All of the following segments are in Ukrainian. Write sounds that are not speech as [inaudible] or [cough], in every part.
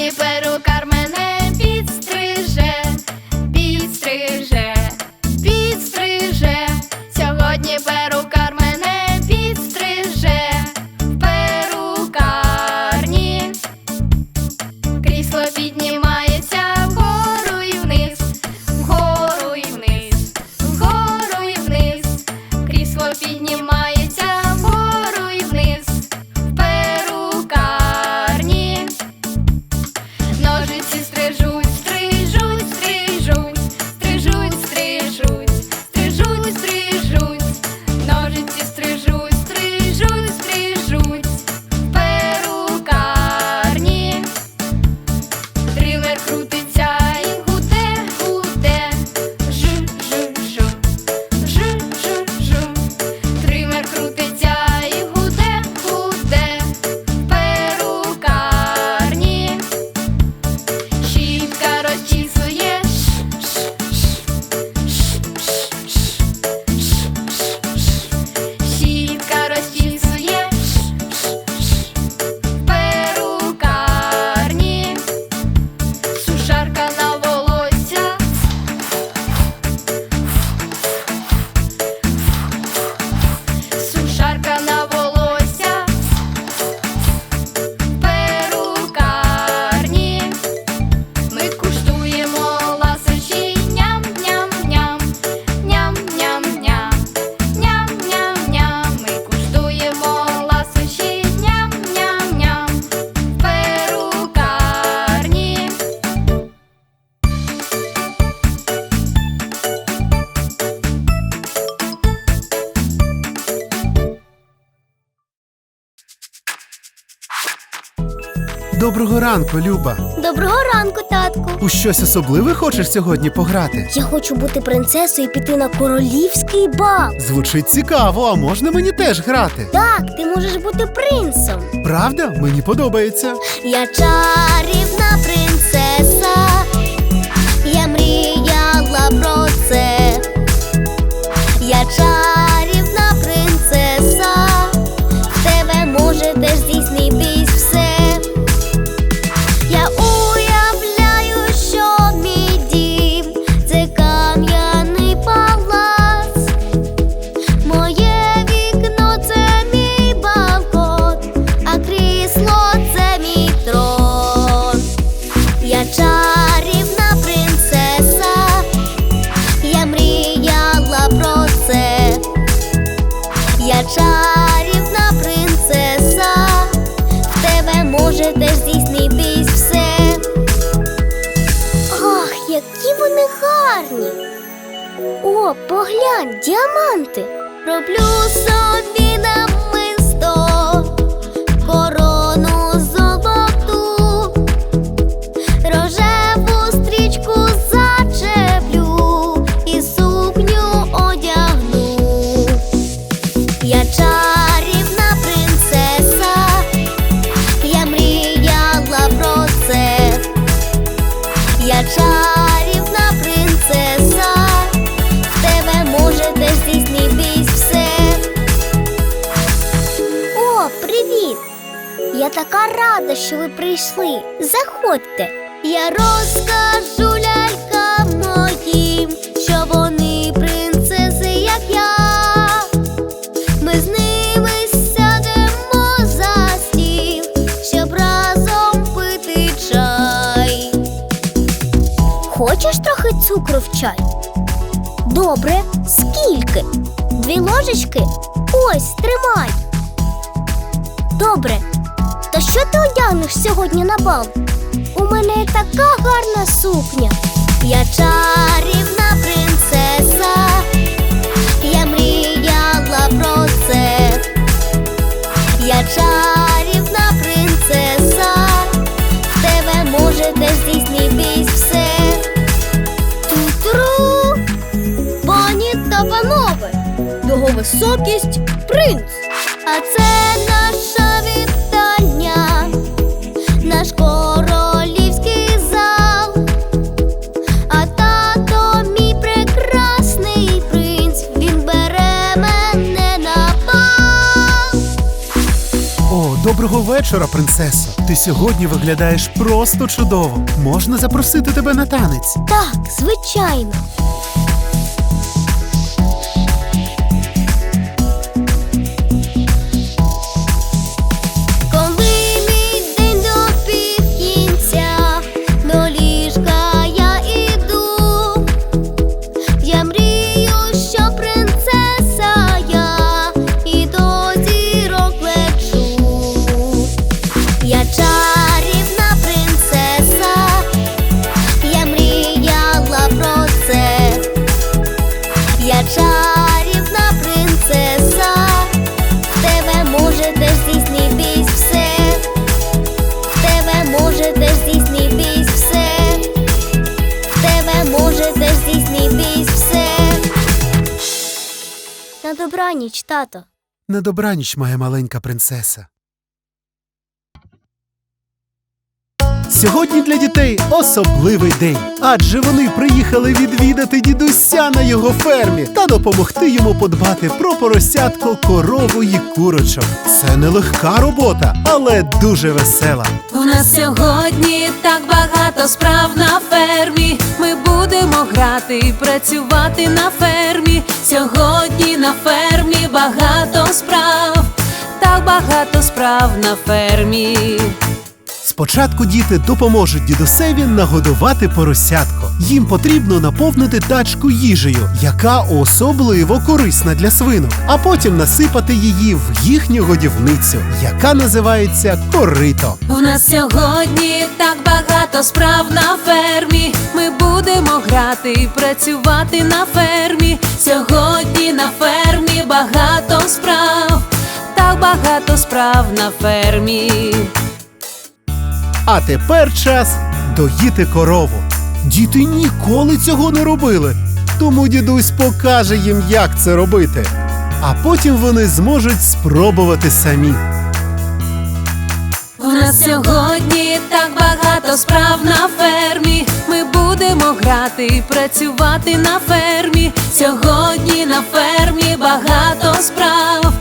не порой. Люба. Доброго ранку, татку. У щось особливе хочеш сьогодні пограти? Я хочу бути принцесою і піти на королівський бал. Звучить цікаво, а можна мені теж грати? Так, ти можеш бути принцем. Правда? Мені подобається. Я чарівна принцеса. Я мріяла про гарні! О, поглянь, діаманти. Роблю собі прийшли. Заходьте. Я розкажу лялькам моїм, що вони принцеси, як я. Ми з ними сядемо за стіл, щоб разом пити чай. Хочеш трохи цукру в чай? Добре, скільки? Дві ложечки? Ось, тримай. Добре. То що ти одягнеш сьогодні на бал? У мене така гарна сукня. Я чарівна принцеса. Я мріяла про це. Я чарівна принцеса. В тебе може теж здійснитись все. Ту-тру! Пані та панове, його високість принц. Вечора. принцесо. Ти сьогодні виглядаєш просто чудово. Можна запросити тебе на танець. Так, звичайно. Добраніч, тато. На добраніч, моя маленька принцеса. Сьогодні для дітей особливий день, адже вони приїхали відвідати дідуся на його фермі та допомогти йому подбати про поросятко, корову і курочок. Це нелегка робота, але дуже весела. У нас сьогодні так багато справ на фермі. Ми будемо грати і працювати на фермі. Сьогодні на фермі багато справ, так багато справ на фермі. Спочатку діти допоможуть дідусеві нагодувати поросятко. Їм потрібно наповнити тачку їжею, яка особливо корисна для свинок, а потім насипати її в їхню годівницю, яка називається корито. У нас сьогодні так багато справ на фермі. Ми будемо грати і працювати на фермі. Сьогодні на фермі багато справ, так багато справ на фермі. А тепер час доїти корову. Діти ніколи цього не робили, тому дідусь покаже їм, як це робити. А потім вони зможуть спробувати самі. У нас сьогодні так багато справ на фермі. Ми будемо грати і працювати на фермі. Сьогодні на фермі багато справ,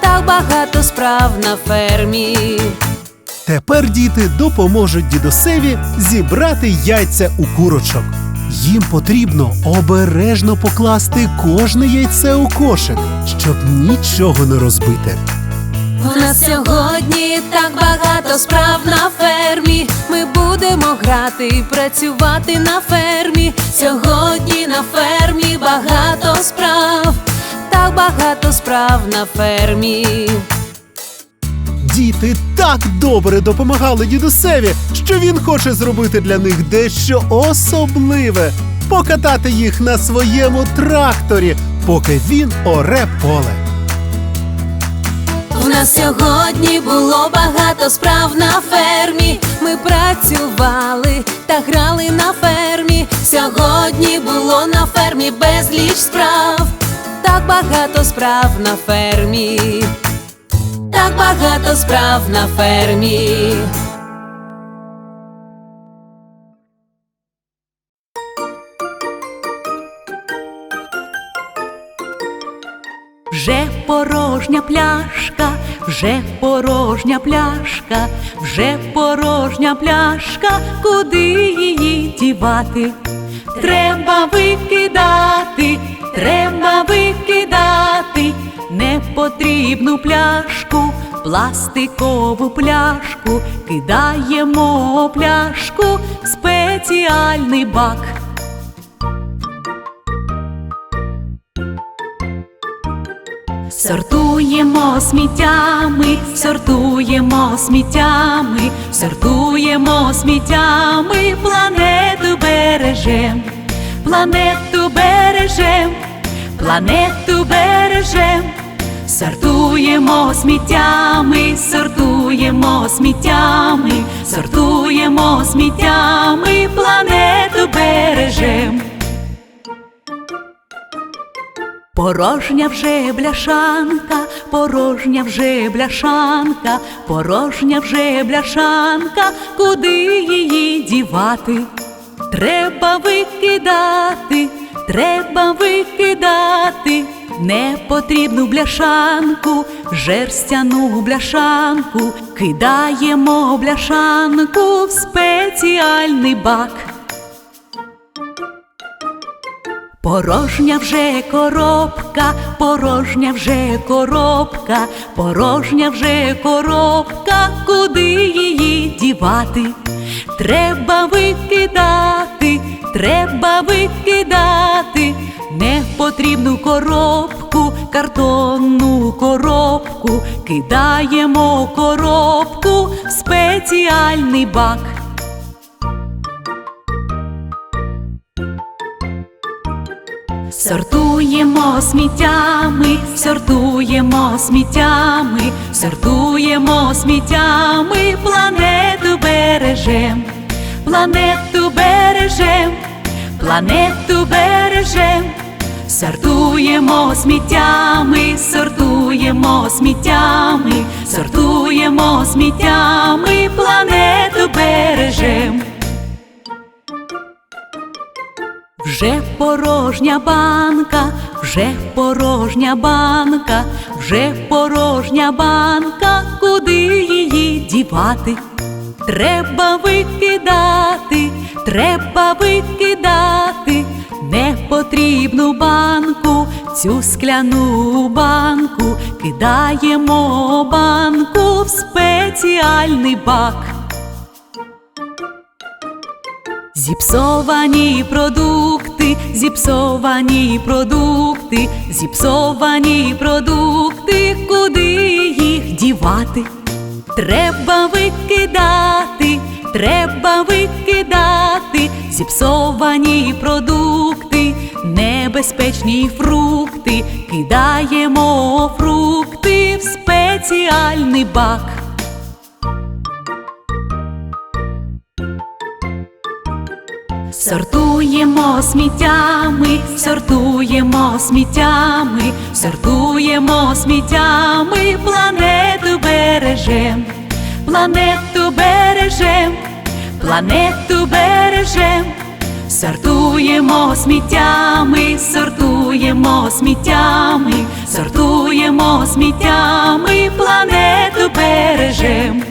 так багато справ на фермі. Тепер діти допоможуть дідусеві зібрати яйця у курочок. Їм потрібно обережно покласти кожне яйце у кошик, щоб нічого не розбити. У нас сьогодні так багато справ на фермі. Ми будемо грати і працювати на фермі. Сьогодні на фермі багато справ, так багато справ на фермі. Діти так добре допомагали дідусеві, що він хоче зробити для них дещо особливе покатати їх на своєму тракторі, поки він оре поле. У нас сьогодні було багато справ на фермі. Ми працювали та грали на фермі. Сьогодні було на фермі безліч справ. Так багато справ на фермі. Так багато справ на фермі. Вже порожня пляшка, вже порожня пляшка, вже порожня пляшка, куди її дівати? Треба викидати, треба викидати непотрібну пляшку, пластикову пляшку, кидаємо пляшку в спеціальний бак. Сортуємо сміттями, сортуємо сміттями, сортуємо сміттями, планету бережем, планету бережем, планету бережем, сортуємо сміттями, сортуємо сміттями, сортуємо сміттями, планету бережем. Порожня вже бляшанка, порожня вже бляшанка, порожня вже бляшанка, куди її дівати? Треба викидати, треба викидати непотрібну бляшанку, жерстяну бляшанку, кидаємо бляшанку в спеціальний бак. Порожня вже коробка, порожня вже коробка, порожня вже коробка, куди її дівати? Треба викидати, треба викидати непотрібну коробку, картонну коробку, кидаємо коробку в спеціальний бак. Сортуємо сміттями, сортуємо сміттями, сортуємо сміттями, планету бережем, планету бережем, планету бережем, сортуємо сміттями, сортуємо сміттями, сортуємо сміттями, планету бережем. Вже порожня банка, вже порожня банка, вже порожня банка, куди її дівати? Треба викидати, треба викидати непотрібну банку, цю скляну банку, кидаємо банку в спеціальний бак. Зіпсовані продукти, зіпсовані продукти, зіпсовані продукти, куди їх дівати? Треба викидати, треба викидати, зіпсовані продукти, небезпечні фрукти, кидаємо фрукти в спеціальний бак. Сортуємо сміттями, сортуємо сміттями, сортуємо сміттями, планету бережем, планету бережем, планету бережем, сортуємо сміттями, сортуємо сміттями, сортуємо сміттями, планету бережем.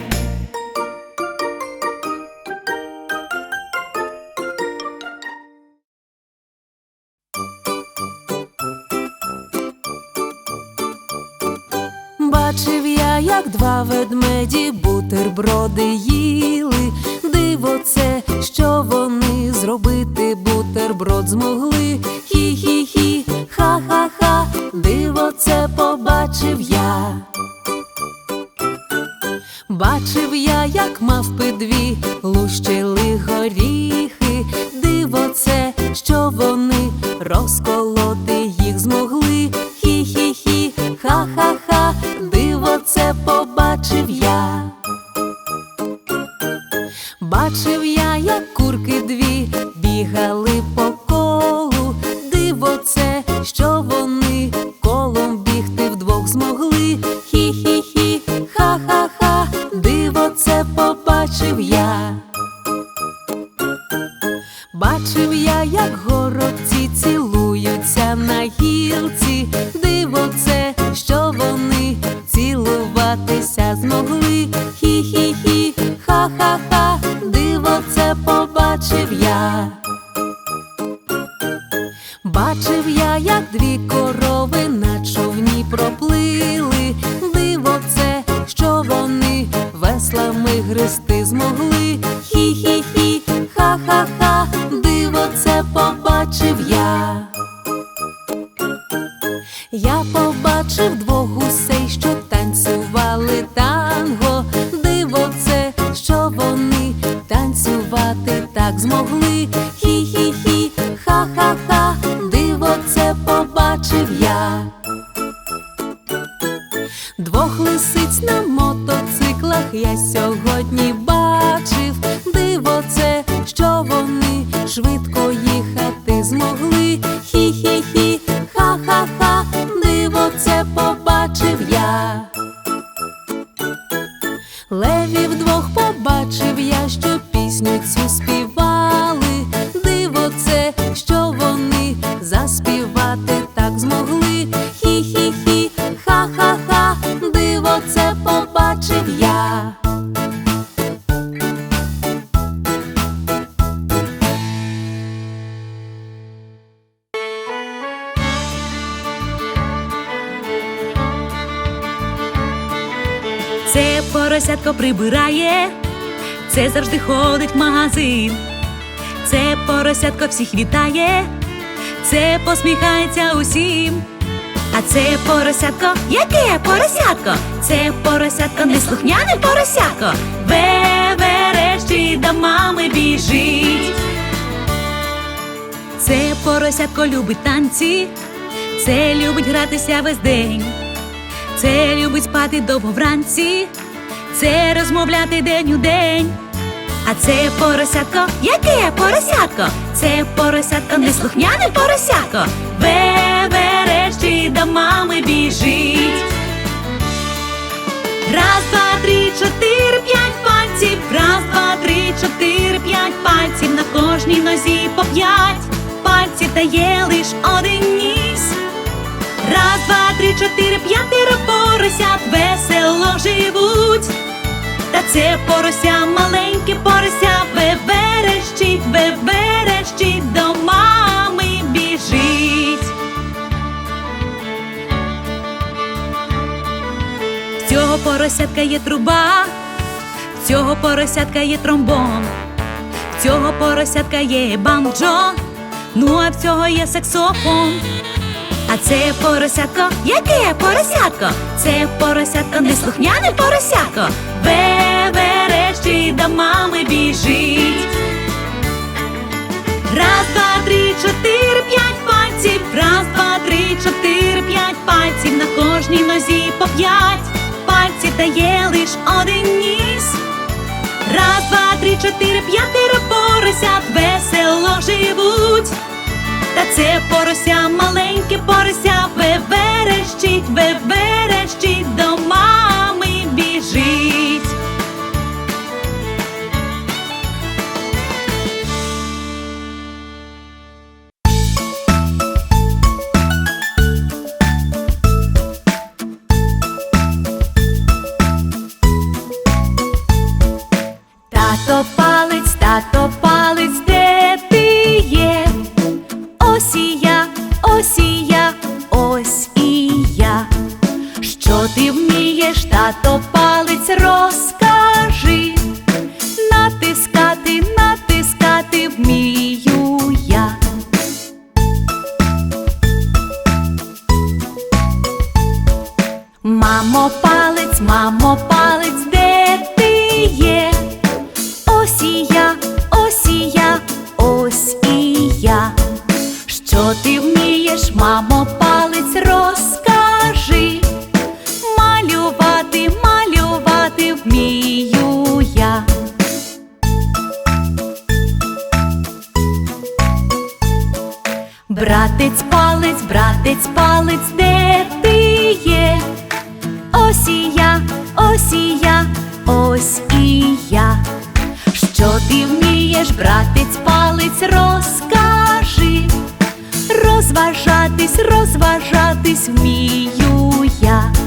Бачив я, як два ведмеді бутерброди їли. Диво це, що вони зробити бутерброд змогли. Хі-хі-хі, ха-ха-ха, диво це побачив я. Бачив я, як мавпи дві лущили горіхи. Диво це, що вони розколоти Бачив це завжди ходить в магазин. Це поросятко всіх вітає, це посміхається усім. А це поросятко, яке поросятко? Це поросятко, неслухняне поросятко. Веверещить до мами біжить. Це поросятко любить танці, це любить гратися весь день. Це любить спати довго вранці, це розмовляти день у день. А це поросятко, яке поросятко? Це поросятко, неслухняне поросятко. Веверещить до мами біжить. Раз, два, три, чотири, п'ять пальців. Раз, два, три, чотири, п'ять пальців. На кожній нозі по п'ять пальців та є лиш один ніс. Раз, два, три, чотири, п'ятеро поросят весело живуть. Це порося, маленьке порося, веверещить, веверещить, до мами біжить. В цього поросятка є труба, в цього поросятка є тромбон, в цього поросятка є банджо, ну а в цього є саксофон. А це поросятко, яке поросятко? Це поросятко, неслухняне поросятко. Веверещить до мами біжить. Раз, два, три, чотири, п'ять пальців. Раз, два, три, чотири, п'ять пальців. На кожній нозі по п'ять пальців та є лиш один ніс. Раз, два, три, чотири, п'ятеро поросят весело живуть. Та це порося, маленьке порося, веверещить, веверещить, до мами біжить. Ось і я, ось і я. Що ти вмієш, тато Братець палець, братець палець, де ти є? Ось і я, ось і я, ось і я. Що ти вмієш, братець палець, розкажи. Розважатись, розважатись вмію я.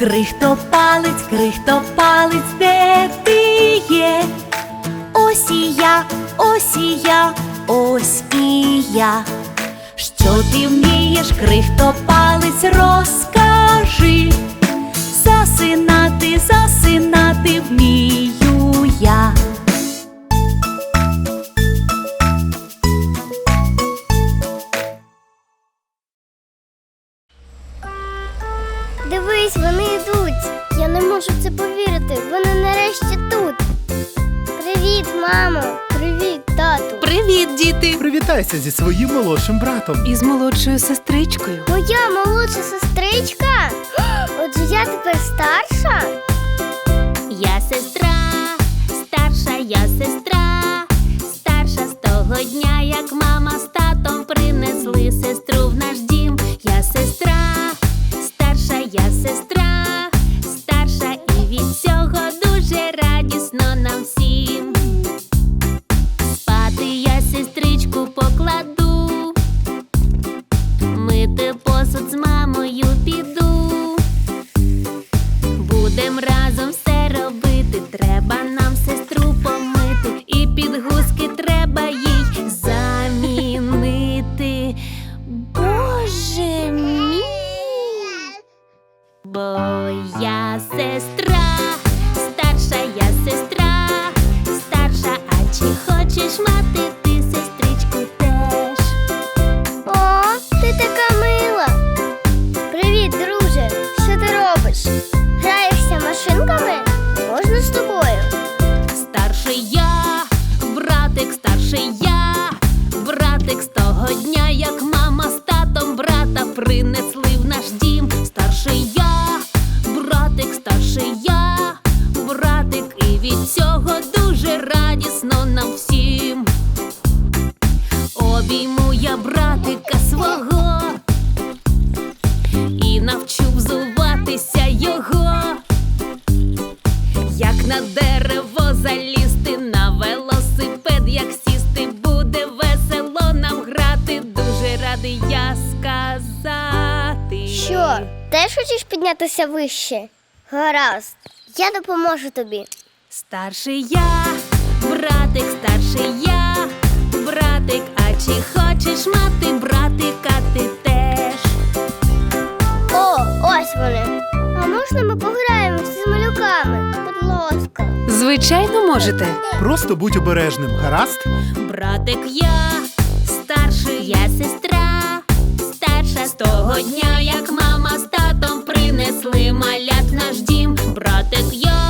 Крихто палець, крихто палець, де ти є? Ось і я, ось і я, ось і я. Що ти вмієш, крихто палець, розкажи. Засинати, засинати вмію це повірити. Вони нарешті тут. Привіт, мамо. Привіт, тату. Привіт, діти! Привітайся зі своїм молодшим братом. І з молодшою сестричкою. Моя молодша сестричка. [gasps] Отже, я тепер старша. Я сестра, старша я сестра, старша з того дня, як мама з татом принесли сестру в наш дім. Обійму я братика свого і навчу взуватися його. Як на дерево залізти, на велосипед, як сісти, буде весело нам грати. Дуже радий я сказати. Що, теж хочеш піднятися вище? Гаразд, я допоможу тобі. Старший я, братик, старший я, братик, чи хочеш мати братика ти теж? О, ось вони. А можна ми пограємося з малюками? Будь ласка. Звичайно, можете. Просто будь обережним, гаразд? Братик я, старший я сестра, старша з того дня, як мама з татом принесли малят в наш дім. Братик я,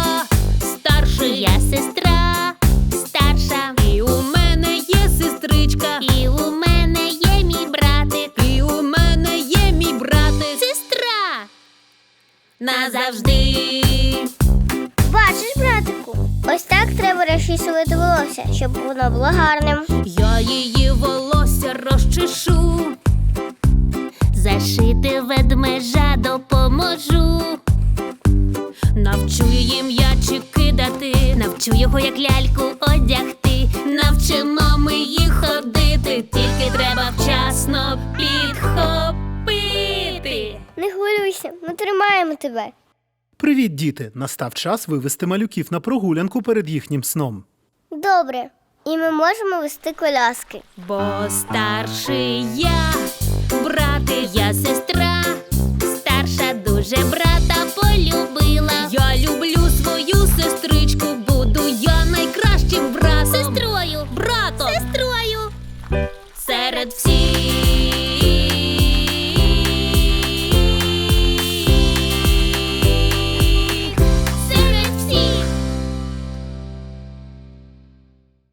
Назавжди. Бачиш, братику? Ось так треба розчісувати волосся, щоб воно було гарним. Я її волосся розчешу, зашити ведмежа допоможу. Навчу її м'ячі кидати, навчу його як ляльку одягти. Навчимо ми ми тримаємо тебе. Привіт, діти! Настав час вивести малюків на прогулянку перед їхнім сном. Добре, і ми можемо вести коляски. Бо старший я, брати я сестра, старша дуже брата полюбила. Я люблю свою сестричку, буду я найкращим братом.